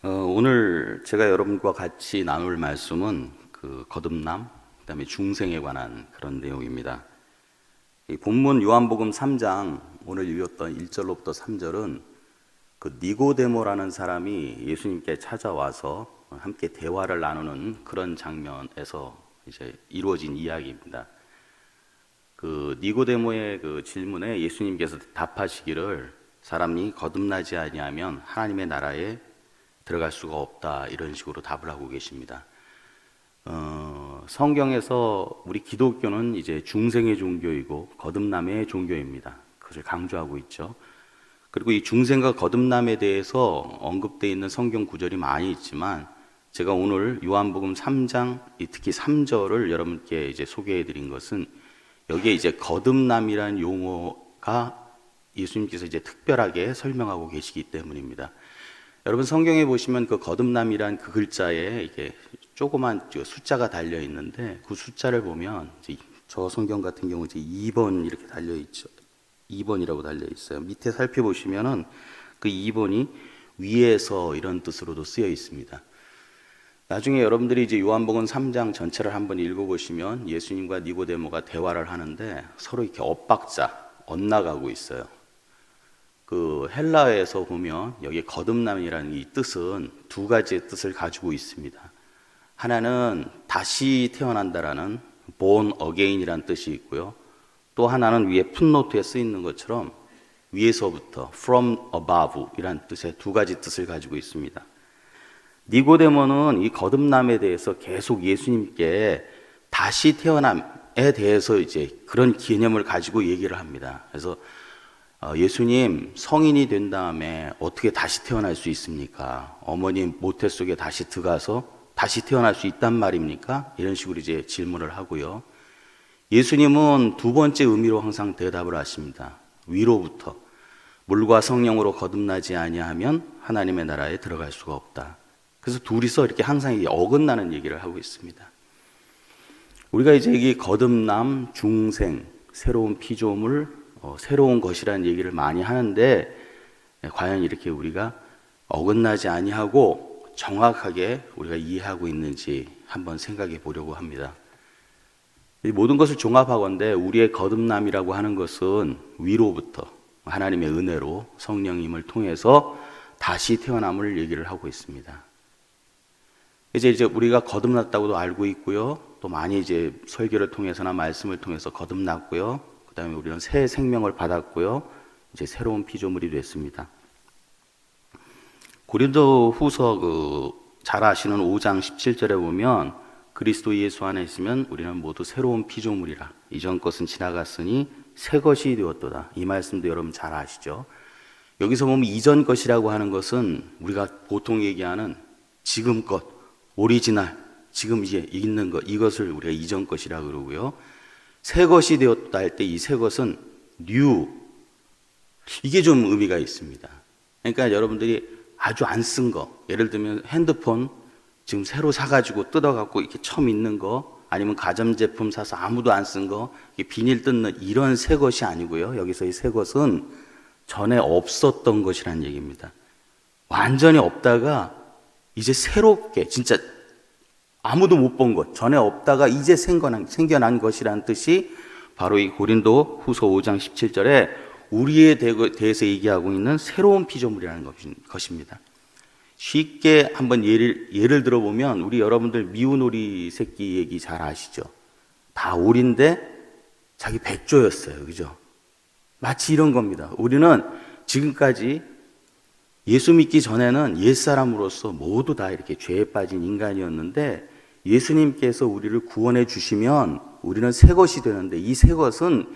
어, 오늘 제가 여러분과 같이 나눌 말씀은 그 거듭남, 그다음에 중생에 관한 그런 내용입니다. 이 본문 요한복음 3장 오늘 읽었던 1절로부터 3절은 그 니고데모라는 사람이 예수님께 찾아와서 함께 대화를 나누는 그런 장면에서 이제 이루어진 이야기입니다. 그 니고데모의 그 질문에 예수님께서 답하시기를 사람이 거듭나지 아니하면 하나님의 나라에 들어갈 수가 없다 이런 식으로 답을 하고 계십니다. 어, 성경에서 우리 기독교는 이제 중생의 종교이고 거듭남의 종교입니다. 그것을 강조하고 있죠. 그리고 이 중생과 거듭남에 대해서 언급되어 있는 성경 구절이 많이 있지만 제가 오늘 요한복음 3장 특히 3절을 여러분께 이제 소개해 드린 것은 여기에 이제 거듭남이라는 용어가 예수님께서 이제 특별하게 설명하고 계시기 때문입니다. 여러분 성경에 보시면 그 거듭남이란 그 글자에 이게 조그만 숫자가 달려 있는데 그 숫자를 보면 저 성경 같은 경우 이제 2번 이렇게 달려 있죠. 2번이라고 달려 있어요. 밑에 살펴보시면은 그 2번이 위에서 이런 뜻으로도 쓰여 있습니다. 나중에 여러분들이 이제 요한복음 3장 전체를 한번 읽어보시면 예수님과 니고데모가 대화를 하는데 서로 이렇게 엇박자, 엇나가고 있어요. 그 헬라어에서 보면 여기 거듭남이라는 이 뜻은 두 가지의 뜻을 가지고 있습니다. 하나는 다시 태어난다라는 born again이라는 뜻이 있고요. 또 하나는 위에 풋노트에 쓰 있는 것처럼 위에서부터 from above 이라는 뜻의 두 가지 뜻을 가지고 있습니다. 니고데모는 이 거듭남에 대해서 계속 예수님께 다시 태어남에 대해서 이제 그런 개념을 가지고 얘기를 합니다. 그래서 어, 예수님 성인이 된 다음에 어떻게 다시 태어날 수 있습니까? 어머님 모태 속에 다시 들어가서 다시 태어날 수 있단 말입니까? 이런 식으로 이제 질문을 하고요. 예수님은 두 번째 의미로 항상 대답을 하십니다. 위로부터 물과 성령으로 거듭나지 아니하면 하나님의 나라에 들어갈 수가 없다. 그래서 둘이서 이렇게 항상 어긋나는 얘기를 하고 있습니다. 우리가 이제 이 거듭남, 중생, 새로운 피조물, 어, 새로운 것이라는 얘기를 많이 하는데 예, 과연 이렇게 우리가 어긋나지 아니하고 정확하게 우리가 이해하고 있는지 한번 생각해 보려고 합니다. 이 모든 것을 종합하건대 우리의 거듭남이라고 하는 것은 위로부터 하나님의 은혜로 성령님을 통해서 다시 태어남을 얘기를 하고 있습니다. 이제 이제 우리가 거듭났다고도 알고 있고요. 또 많이 이제 설교를 통해서나 말씀을 통해서 거듭났고요. 그다음에 우리는 새 생명을 받았고요. 이제 새로운 피조물이 됐습니다. 고린도 후서 그 잘 아시는 5장 17절에 보면 그리스도 예수 안에 있으면 우리는 모두 새로운 피조물이라. 이전 것은 지나갔으니 새 것이 되었도다. 이 말씀도 여러분 잘 아시죠? 여기서 보면 이전 것이라고 하는 것은 우리가 보통 얘기하는 지금 것, 오리지널, 지금 이제 있는 것, 이것을 우리가 이전 것이라고 그러고요. 새 것이 되었다 할 때 이 새 것은 new. 이게 좀 의미가 있습니다. 그러니까 여러분들이 아주 안 쓴 거, 예를 들면 핸드폰 지금 새로 사가지고 뜯어갖고 이렇게 처음 있는 거, 아니면 가전제품 사서 아무도 안 쓴 거, 비닐 뜯는 이런 새 것이 아니고요. 여기서 이 새 것은 전에 없었던 것이라는 얘기입니다. 완전히 없다가 이제 새롭게, 진짜 아무도 못 본 것, 전에 없다가 이제 생겨난, 생겨난 것이라는 뜻이 바로 이 고린도 후서 5장 17절에 우리에 대해서 얘기하고 있는 새로운 피조물이라는 것입니다. 쉽게 한번 예를, 예를 들어보면 우리 여러분들 미운 오리 새끼 얘기 잘 아시죠? 다 오리인데 자기 백조였어요. 그죠? 마치 이런 겁니다. 우리는 지금까지 예수 믿기 전에는 옛사람으로서 모두 다 이렇게 죄에 빠진 인간이었는데 예수님께서 우리를 구원해 주시면 우리는 새 것이 되는데 이 새 것은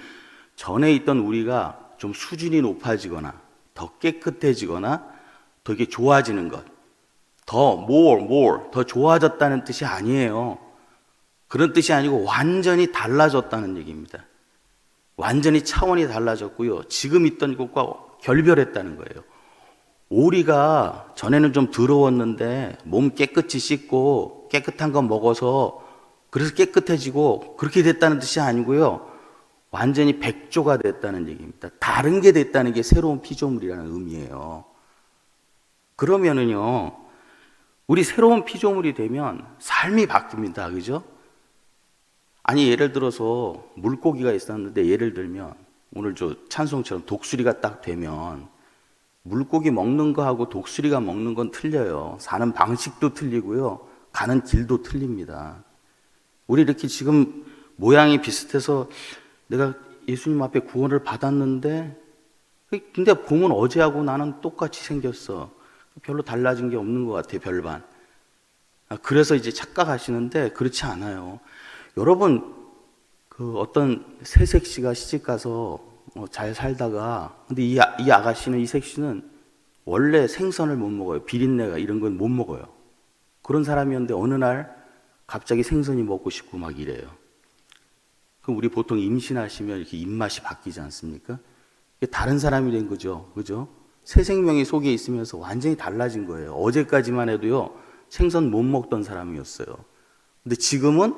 전에 있던 우리가 좀 수준이 높아지거나 더 깨끗해지거나 더 이게 좋아지는 것, 더 more, more, 더 좋아졌다는 뜻이 아니에요. 그런 뜻이 아니고 완전히 달라졌다는 얘기입니다. 완전히 차원이 달라졌고요. 지금 있던 것과 결별했다는 거예요. 오리가 전에는 좀 더러웠는데 몸 깨끗이 씻고 깨끗한 거 먹어서 그래서 깨끗해지고 그렇게 됐다는 뜻이 아니고요. 완전히 백조가 됐다는 얘기입니다. 다른 게 됐다는 게 새로운 피조물이라는 의미예요. 그러면은요, 우리 새로운 피조물이 되면 삶이 바뀝니다. 그죠? 아니, 예를 들어서 물고기가 있었는데 예를 들면 오늘 저 찬송처럼 독수리가 딱 되면 물고기 먹는 거하고 독수리가 먹는 건 틀려요. 사는 방식도 틀리고요. 가는 길도 틀립니다. 우리 이렇게 지금 모양이 비슷해서 내가 예수님 앞에 구원을 받았는데 근데 보면 어제하고 나는 똑같이 생겼어. 별로 달라진 게 없는 것 같아요, 별반. 아, 그래서 이제 착각하시는데 그렇지 않아요. 여러분, 그 어떤 새색 씨가 시집 가서 어, 잘 살다가 근데 이, 아- 이 아가씨는 이 색 씨는 원래 생선을 못 먹어요. 비린내가 이런 건 못 먹어요. 그런 사람이었는데 어느 날 갑자기 생선이 먹고 싶고 막 이래요. 그럼 우리 보통 임신하시면 이렇게 입맛이 바뀌지 않습니까? 다른 사람이 된 거죠. 그죠? 새 생명이 속에 있으면서 완전히 달라진 거예요. 어제까지만 해도요, 생선 못 먹던 사람이었어요. 근데 지금은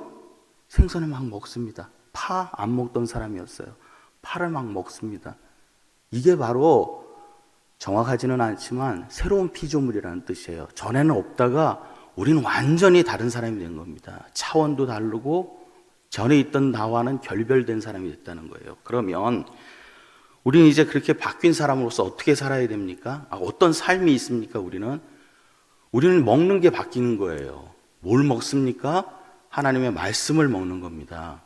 생선을 막 먹습니다. 파 안 먹던 사람이었어요. 파를 막 먹습니다. 이게 바로 정확하지는 않지만 새로운 피조물이라는 뜻이에요. 전에는 없다가 우리는 완전히 다른 사람이 된 겁니다. 차원도 다르고 전에 있던 나와는 결별된 사람이 됐다는 거예요. 그러면 우리는 이제 그렇게 바뀐 사람으로서 어떻게 살아야 됩니까? 아, 어떤 삶이 있습니까? 우리는 우리는 먹는 게 바뀌는 거예요. 뭘 먹습니까? 하나님의 말씀을 먹는 겁니다.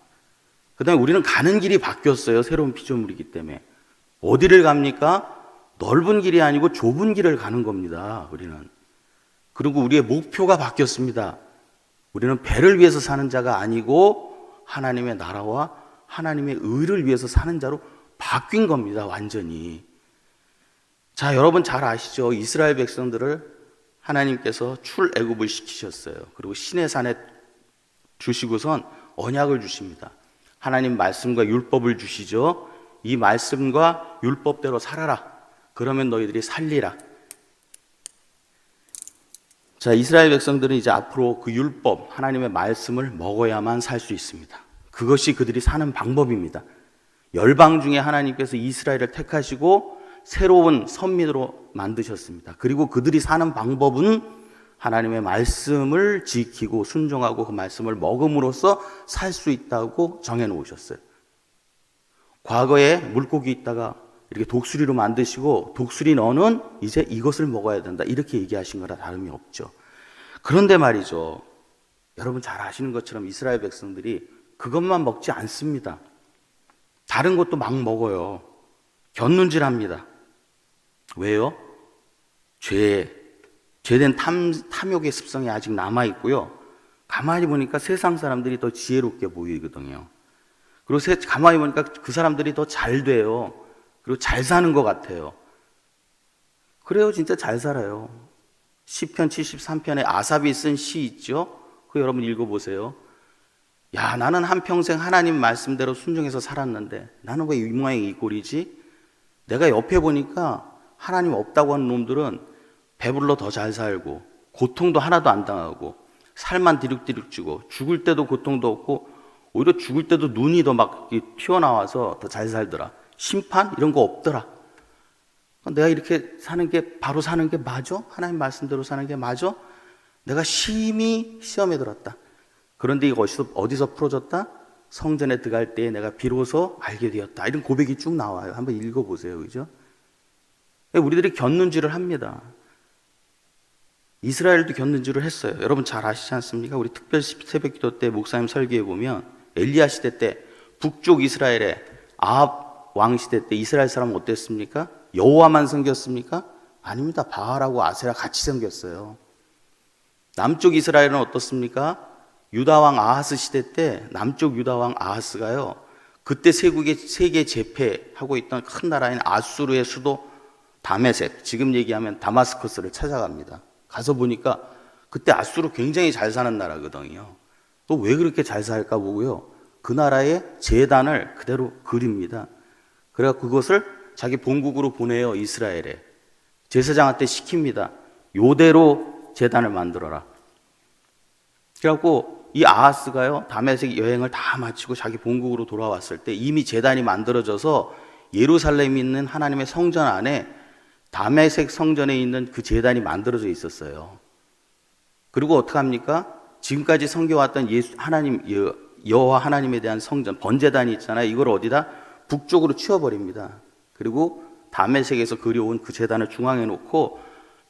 그 다음에 우리는 가는 길이 바뀌었어요. 새로운 피조물이기 때문에. 어디를 갑니까? 넓은 길이 아니고 좁은 길을 가는 겁니다. 우리는. 그리고 우리의 목표가 바뀌었습니다. 우리는 배를 위해서 사는 자가 아니고 하나님의 나라와 하나님의 의를 위해서 사는 자로 바뀐 겁니다. 완전히. 자, 여러분 잘 아시죠? 이스라엘 백성들을 하나님께서 출애굽을 시키셨어요. 그리고 신의 산에 주시고선 언약을 주십니다. 하나님 말씀과 율법을 주시죠. 이 말씀과 율법대로 살아라. 그러면 너희들이 살리라. 자, 이스라엘 백성들은 이제 앞으로 그 율법, 하나님의 말씀을 먹어야만 살 수 있습니다. 그것이 그들이 사는 방법입니다. 열방 중에 하나님께서 이스라엘을 택하시고 새로운 선민으로 만드셨습니다. 그리고 그들이 사는 방법은 하나님의 말씀을 지키고 순종하고 그 말씀을 먹음으로써 살 수 있다고 정해 놓으셨어요. 과거에 물고기 있다가 이렇게 독수리로 만드시고 독수리 너는 이제 이것을 먹어야 된다. 이렇게 얘기하신 거라 다름이 없죠. 그런데 말이죠. 여러분 잘 아시는 것처럼 이스라엘 백성들이 그것만 먹지 않습니다. 다른 것도 막 먹어요. 곁눈질 합니다. 왜요? 죄, 죄된 탐, 탐욕의 습성이 아직 남아 있고요. 가만히 보니까 세상 사람들이 더 지혜롭게 보이거든요. 그리고 세, 가만히 보니까 그 사람들이 더 잘 돼요. 그리고 잘 사는 것 같아요. 그래요, 진짜 잘 살아요. 시편 73편에 아삽이 쓴 시 있죠? 그 여러분 읽어보세요. 야, 나는 한평생 하나님 말씀대로 순종해서 살았는데 나는 왜 이 모양이 이 꼴이지? 내가 옆에 보니까 하나님 없다고 하는 놈들은 배불러 더 잘 살고 고통도 하나도 안 당하고 살만 디룩디룩 찌고 죽을 때도 고통도 없고 오히려 죽을 때도 눈이 더 막 튀어나와서 더 잘 살더라. 심판 이런 거 없더라. 내가 이렇게 사는 게 바로 사는 게 맞아? 하나님 말씀대로 사는 게 맞아? 내가 심히 시험에 들었다. 그런데 이거 어디서, 어디서 풀어졌다? 성전에 들어갈 때에 내가 비로소 알게 되었다. 이런 고백이 쭉 나와요. 한번 읽어보세요. 그죠? 우리들이 곁눈질을 합니다. 이스라엘도 곁눈질을 했어요. 여러분 잘 아시지 않습니까? 우리 특별 새벽 기도 때 목사님 설교에 보면 엘리야 시대 때 북쪽 이스라엘의 아합 왕 시대 때 이스라엘 사람은 어땠습니까? 여호와만 섬겼습니까? 아닙니다. 바알하고 아세라 같이 섬겼어요. 남쪽 이스라엘은 어떻습니까? 유다 왕 아하스 시대 때 남쪽 유다 왕 아하스가요. 그때 세국의 세계 제패하고 있던 큰 나라인 아수르의 수도 다메섹, 지금 얘기하면 다마스커스를 찾아갑니다. 가서 보니까 그때 아수르 굉장히 잘 사는 나라거든요. 또 왜 그렇게 잘 살까 보고요. 그 나라의 재단을 그대로 그립니다. 그래서 그것을 자기 본국으로 보내요, 이스라엘에. 제사장한테 시킵니다. 요대로 재단을 만들어라. 그래갖고 이 아하스가요, 다메섹 여행을 다 마치고 자기 본국으로 돌아왔을 때 이미 재단이 만들어져서 예루살렘에 있는 하나님의 성전 안에 다메섹 성전에 있는 그 재단이 만들어져 있었어요. 그리고 어떡합니까? 지금까지 섬겨왔던 예수, 하나님, 여- 여호와 하나님에 대한 성전, 번제단이 있잖아요. 이걸 어디다? 북쪽으로 치워버립니다. 그리고 다메섹에서 그려온 그 재단을 중앙에 놓고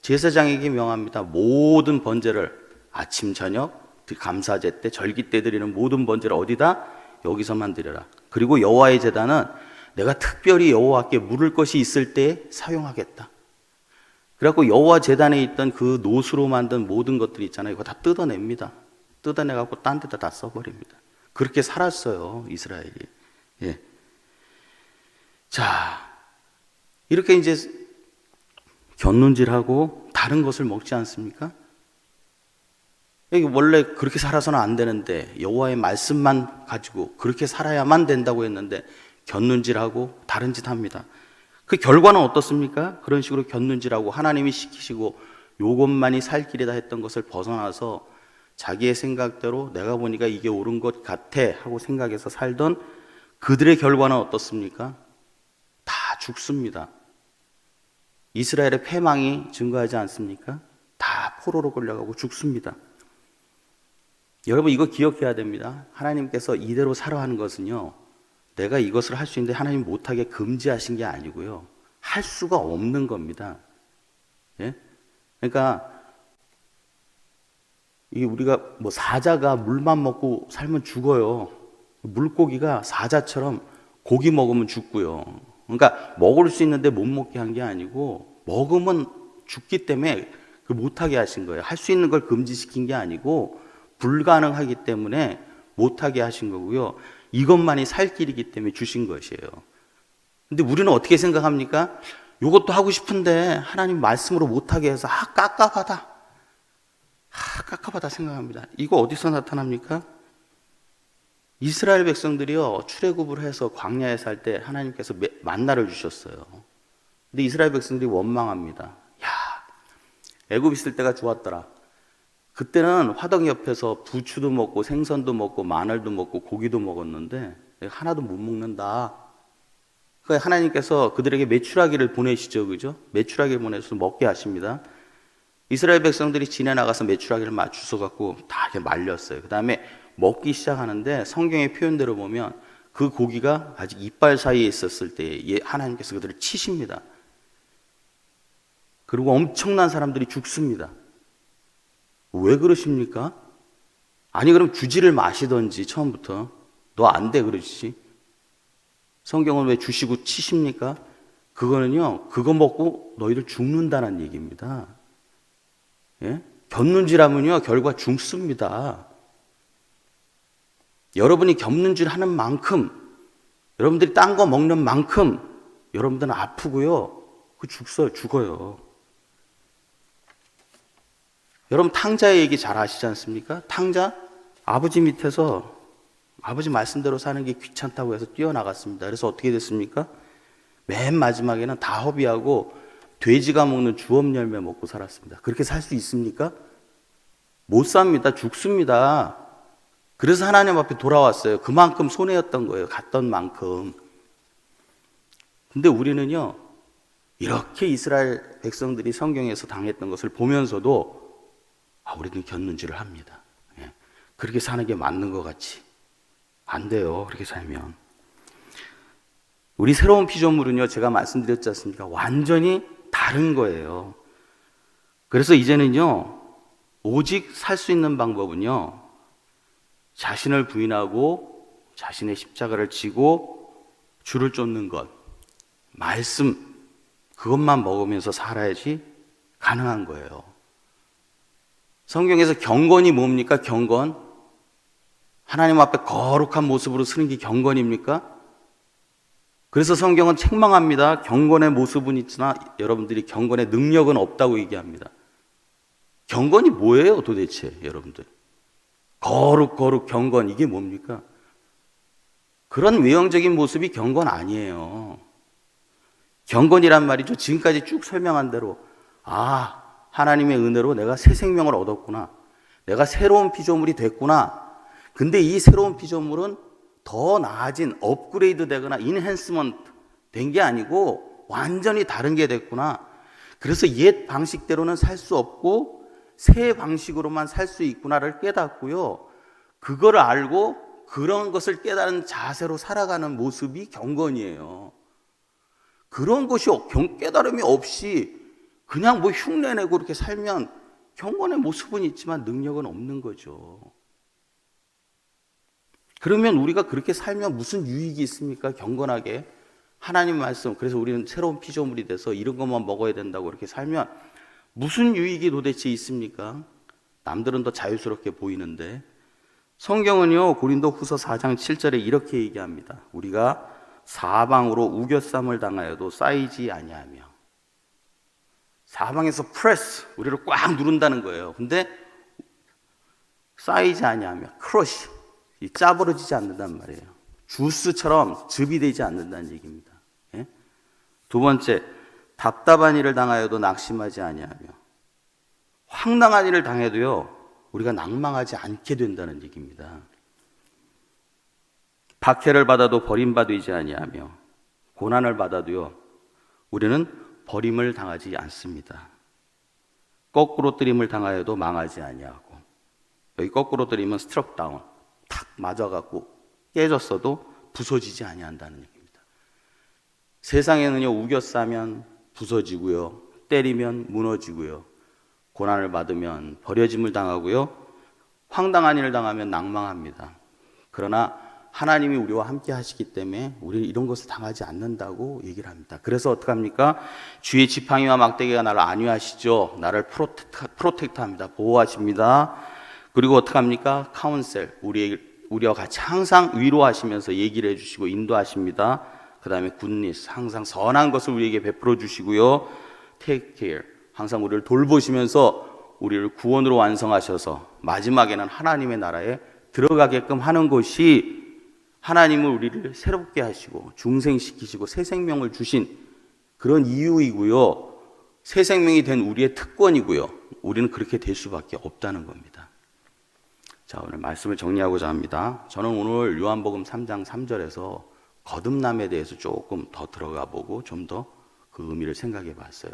제사장에게 명합니다. 모든 번제를 아침, 저녁, 감사제 때, 절기 때 드리는 모든 번제를 어디다? 여기서만 드려라. 그리고 여호와의 제단은 내가 특별히 여호와께 물을 것이 있을 때 사용하겠다. 그래갖고 여호와 제단에 있던 그 노수로 만든 모든 것들 있잖아요. 이거 다 뜯어냅니다. 뜯어내갖고 딴 데다 다 써버립니다. 그렇게 살았어요. 이스라엘이. 예. 자, 이렇게 이제 곁눈질하고 다른 것을 먹지 않습니까? 원래 그렇게 살아서는 안 되는데 여호와의 말씀만 가지고 그렇게 살아야만 된다고 했는데 곁눈질하고 다른 짓 합니다. 그 결과는 어떻습니까? 그런 식으로 곁눈질하고 하나님이 시키시고 요것만이 살 길이다 했던 것을 벗어나서 자기의 생각대로 내가 보니까 이게 옳은 것 같아 하고 생각해서 살던 그들의 결과는 어떻습니까? 다 죽습니다. 이스라엘의 패망이 증거하지 않습니까? 다 포로로 끌려가고 죽습니다. 여러분 이거 기억해야 됩니다. 하나님께서 이대로 살아 하는 것은요. 내가 이것을 할 수 있는데 하나님 못하게 금지하신 게 아니고요. 할 수가 없는 겁니다. 예? 그러니까 이게 우리가 뭐 사자가 물만 먹고 살면 죽어요. 물고기가 사자처럼 고기 먹으면 죽고요. 그러니까 먹을 수 있는데 못 먹게 한 게 아니고 먹으면 죽기 때문에 그 못하게 하신 거예요. 할 수 있는 걸 금지시킨 게 아니고 불가능하기 때문에 못하게 하신 거고요. 이것만이 살 길이기 때문에 주신 것이에요. 근데 우리는 어떻게 생각합니까? 이것도 하고 싶은데 하나님 말씀으로 못하게 해서 아 깝깝하다. 아 깝깝하다 생각합니다. 이거 어디서 나타납니까? 이스라엘 백성들이요 출애굽을 해서 광야에 살 때 하나님께서 매- 만나를 주셨어요. 근데 이스라엘 백성들이 원망합니다. 야 애굽 있을 때가 좋았더라. 그때는 화덕 옆에서 부추도 먹고 생선도 먹고 마늘도 먹고 고기도 먹었는데 하나도 못 먹는다. 그러니까 하나님께서 그들에게 메추라기를 보내시죠, 그죠? 메추라기를 보내서 먹게 하십니다. 이스라엘 백성들이 지내 나가서 메추라기를 맞추서 갖고 다 이렇게 말렸어요. 그 다음에 먹기 시작하는데 성경의 표현대로 보면 그 고기가 아직 이빨 사이에 있었을 때 예, 하나님께서 그들을 치십니다. 그리고 엄청난 사람들이 죽습니다. 왜 그러십니까? 아니 그럼 주지를 마시던지 처음부터 너 안 돼 그러시지. 성경은 왜 주시고 치십니까? 그거는요 그거 먹고 너희들 죽는다는 얘기입니다. 예? 곁눈질하면요 결과 죽습니다. 여러분이 겹눈질 하는 만큼 여러분들이 딴 거 먹는 만큼 여러분들은 아프고요. 그 죽어요, 죽어요. 여러분 탕자의 얘기 잘 아시지 않습니까? 탕자 아버지 밑에서 아버지 말씀대로 사는 게 귀찮다고 해서 뛰어나갔습니다. 그래서 어떻게 됐습니까? 맨 마지막에는 다 허비하고 돼지가 먹는 주업 열매 먹고 살았습니다. 그렇게 살 수 있습니까? 못 삽니다. 죽습니다. 그래서 하나님 앞에 돌아왔어요. 그만큼 손해였던 거예요. 갔던 만큼. 근데 우리는요, 이렇게 이스라엘 백성들이 성경에서 당했던 것을 보면서도 아, 우리는 곁눈질을 합니다. 예. 그렇게 사는 게 맞는 것 같이. 안 돼요. 그렇게 살면. 우리 새로운 피조물은요, 제가 말씀드렸지 않습니까? 완전히 다른 거예요. 그래서 이제는요, 오직 살 수 있는 방법은요, 자신을 부인하고 자신의 십자가를 지고 주를 쫓는 것, 말씀, 그것만 먹으면서 살아야지 가능한 거예요. 성경에서 경건이 뭡니까? 경건. 하나님 앞에 거룩한 모습으로 서는 게 경건입니까? 그래서 성경은 책망합니다. 경건의 모습은 있으나 여러분들이 경건의 능력은 없다고 얘기합니다. 경건이 뭐예요, 도대체, 여러분들? 거룩, 거룩, 경건, 이게 뭡니까? 그런 외형적인 모습이 경건 아니에요. 경건이란 말이죠. 지금까지 쭉 설명한 대로, 아, 하나님의 은혜로 내가 새 생명을 얻었구나. 내가 새로운 피조물이 됐구나. 근데 이 새로운 피조물은 더 나아진 업그레이드 되거나 인핸스먼트 된 게 아니고 완전히 다른 게 됐구나. 그래서 옛 방식대로는 살 수 없고 새 방식으로만 살 수 있구나를 깨닫고요. 그거를 알고 그런 것을 깨달은 자세로 살아가는 모습이 경건이에요. 그런 것이 경- 깨달음이 없이 그냥 뭐 흉내내고 이렇게 살면 경건의 모습은 있지만 능력은 없는 거죠. 그러면 우리가 그렇게 살면 무슨 유익이 있습니까? 경건하게. 하나님 말씀, 그래서 우리는 새로운 피조물이 돼서 이런 것만 먹어야 된다고 이렇게 살면 무슨 유익이 도대체 있습니까? 남들은 더 자유스럽게 보이는데 성경은요, 고린도 후서 4장 7절에 이렇게 얘기합니다. 우리가 사방으로 우겨쌈을 당하여도 쌓이지 아니하며 사방에서 프레스, 우리를 꽉 누른다는 거예요. 근데 쌓이지 아니하며 크러쉬, 이 짜부러지지 않는단 말이에요. 주스처럼 즙이 되지 않는다는 얘기입니다. 예? 두 번째, 답답한 일을 당하여도 낙심하지 아니하며 황당한 일을 당해도요 우리가 낭망하지 않게 된다는 얘기입니다. 박해를 받아도 버림받지 아니하며 고난을 받아도요 우리는 버림을 당하지 않습니다. 거꾸로 뜨림을 당하여도 망하지 아니하고 여기 거꾸로 뜨림은 스트럭 다운 탁 맞아갖고 깨졌어도 부서지지 아니한다는 얘기입니다. 세상에는요 우겨 싸면 부서지고요 때리면 무너지고요 고난을 받으면 버려짐을 당하고요 황당한 일을 당하면 낭망합니다. 그러나 하나님이 우리와 함께 하시기 때문에 우리 이런 것을 당하지 않는다고 얘기를 합니다. 그래서 어떡합니까? 주의 지팡이와 막대기가 나를 안위하시죠. 나를 프로텍트, 프로텍트 합니다. 보호하십니다. 그리고 어떡합니까? 카운셀. 우리, 우리와 같이 항상 위로하시면서 얘기를 해 주시고 인도하십니다. 그 다음에 굿니스. 항상 선한 것을 우리에게 베풀어 주시고요. take care. 항상 우리를 돌보시면서 우리를 구원으로 완성하셔서 마지막에는 하나님의 나라에 들어가게끔 하는 것이 하나님은 우리를 새롭게 하시고 중생시키시고 새 생명을 주신 그런 이유이고요. 새 생명이 된 우리의 특권이고요. 우리는 그렇게 될 수밖에 없다는 겁니다. 자, 오늘 말씀을 정리하고자 합니다. 저는 오늘 요한복음 3장 3절에서 거듭남에 대해서 조금 더 들어가 보고 좀 더 그 의미를 생각해 봤어요.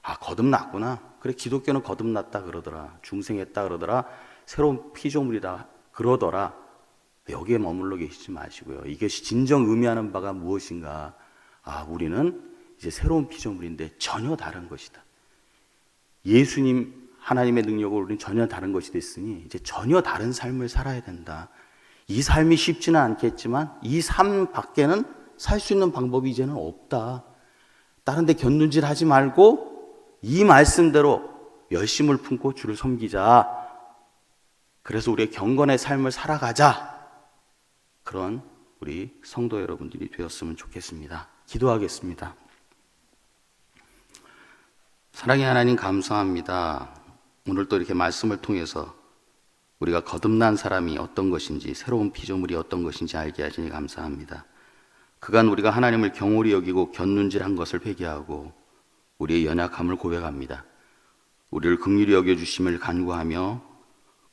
아, 거듭났구나. 그래, 기독교는 거듭났다 그러더라. 중생했다 그러더라. 새로운 피조물이다 그러더라. 여기에 머물러 계시지 마시고요. 이것이 진정 의미하는 바가 무엇인가? 아, 우리는 이제 새로운 피조물인데 전혀 다른 것이다. 예수님 하나님의 능력으로 우리는 전혀 다른 것이 됐으니 이제 전혀 다른 삶을 살아야 된다. 이 삶이 쉽지는 않겠지만 이 삶 밖에는 살 수 있는 방법이 이제는 없다. 다른 데 견눈질 하지 말고 이 말씀대로 열심을 품고 주를 섬기자. 그래서 우리의 경건의 삶을 살아가자. 그런 우리 성도 여러분들이 되었으면 좋겠습니다. 기도하겠습니다. 사랑의 하나님 감사합니다. 오늘 또 이렇게 말씀을 통해서 우리가 거듭난 사람이 어떤 것인지 새로운 피조물이 어떤 것인지 알게 하시니 감사합니다. 그간 우리가 하나님을 경홀히 여기고 견눈질한 것을 회개하고 우리의 연약함을 고백합니다. 우리를 긍휼히 여겨 주심을 간구하며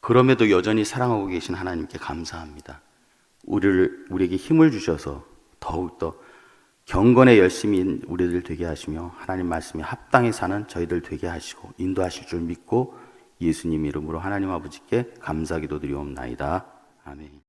그럼에도 여전히 사랑하고 계신 하나님께 감사합니다. 우리를 우리에게 힘을 주셔서 더욱더 경건에 열심인 우리들 되게 하시며 하나님 말씀에 합당히 사는 저희들 되게 하시고 인도하실 줄 믿고 예수님 이름으로 하나님 아버지께 감사기도 드리옵나이다. 아멘.